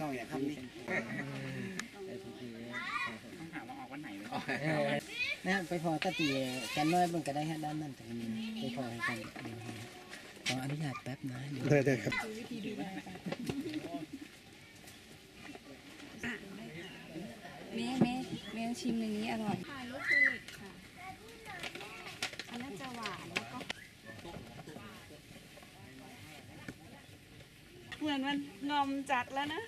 ช่องอย่างครับนี่ต้องถามว่าออกวันไหนเลยเออนะไปพอตะตีแกันน้อยเบิ่งก็ได้ฮะด้านนั้นตรงนี้ไปพอให้กันเดี๋ยวนะขออนุญาตแป๊บนะเดี๋ยวได้ได้ครับเมย์เมย์เมย์ชิมอันนี้อร่อยถ่ายรูปเลยค่ะ อันนั้นจะหวานแล้วก็ เหมือนมันงอมจัดแล้วนะ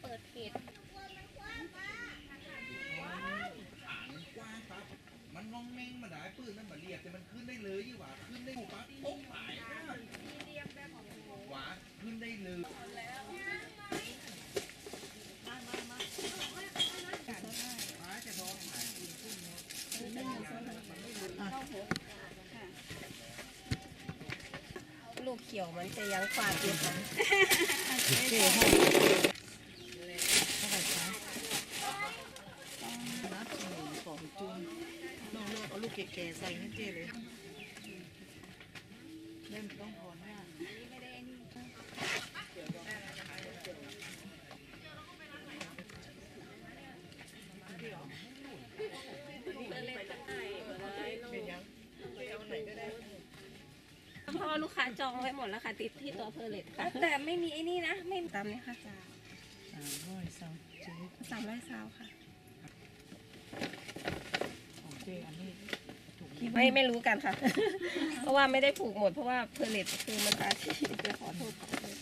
เปิดเพจ มันน้องเม้งมาได้ปืนนั่นมาเรียกแต่มันขึ้นได้เลยยี่หว่าขึ้นได้ปั๊บโป๊ะหายหวาขึ้นได้เลย ลู กเขียวมันจะยังฝาดอยู่ค่ะของจุ้งน้องเลือกเอาลูกแก่ๆใส่ให้เจ๊เลยเล่นต้องพอ เพราะว่าลูกค้าจองไว้หมดแล้วค่ะ ติดที่ตัวเพอร์เลตค่ะ แต่ไม่มีไอ้นี่นะ ไม่ตามนี้ค่ะสามร้อยสามเจ๊สามร้อยซาวค่ะของเจ๊อันนี้ไม่ไม่รู้กันค่ะ เพราะว่าไม่ได้ผูกหมดเพราะว่าเพอร์เลตคือมันอาชีพจะขอโทษขอโทษ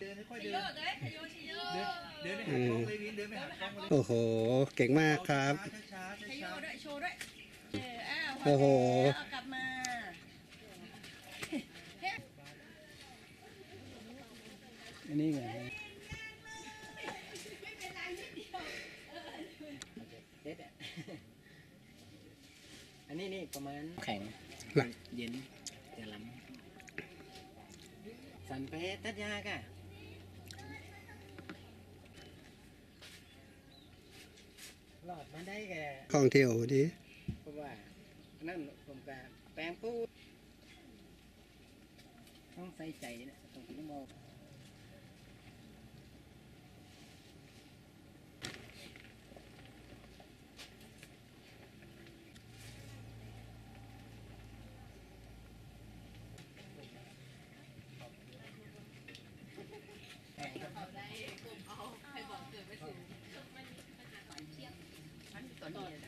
เดิน ค่อยๆเดินเดินเดินไปหากล้องเลยวินเดินไปหากล้องเลยโอ้โห เก่งมากครับ ช้าๆช้าๆช้าๆโอ้โหอันนี้ไงเด็ดอะอันนี้นี่ประมาณแข็งหลังเย็นจะล้ำสันไปตัดยากะ หลอดมาได้แกท่องเที่ยวดีเพราะว่านั่นผมก็แปลงปูต้องใส่ใจนะต้องถึงมอง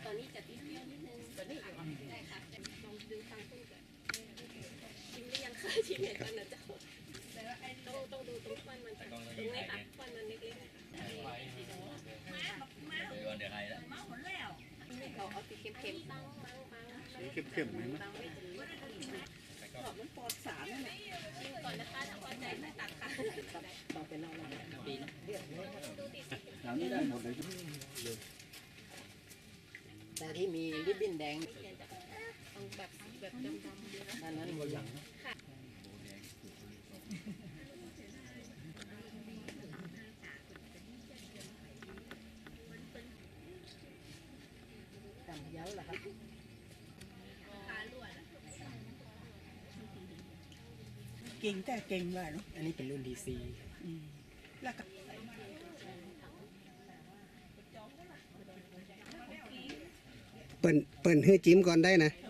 ตอนนี้จะติดเปรี้ยวนิดนึงตอนนี้ได้ค่ะลองดูทางพุ่งก่อน ชิมเห็นกันนะเจ้าต้องต้องดูตรงควันมันตรงนี้ค่ะควันมันเล็กๆนะคะเราเอาสีเค็มๆตั้งตั้งตั้งเข้มๆไหมมั้ยตั้งไว้ตรงนี้ขอบมันปอดสารนั่นแหละก่อนนะคะถ้าพอใจไม่ตัดค่ะต้องเป็นนอกๆดีนเรียบร้อยหลังนี้ได้หมดเลยแต่ที่มีริบบิ้นแดงเอาแบบแบบดำๆเลยนะด้านนั้นหมดหลังกำพะเย้าเหรอครับเก่งแต่เก่งว่ะเนาะอันนี้เป็นรุ่น DC อืมแล้วก็เปิ่นเปิ่นให้จิ้มก่อนได้นะเอ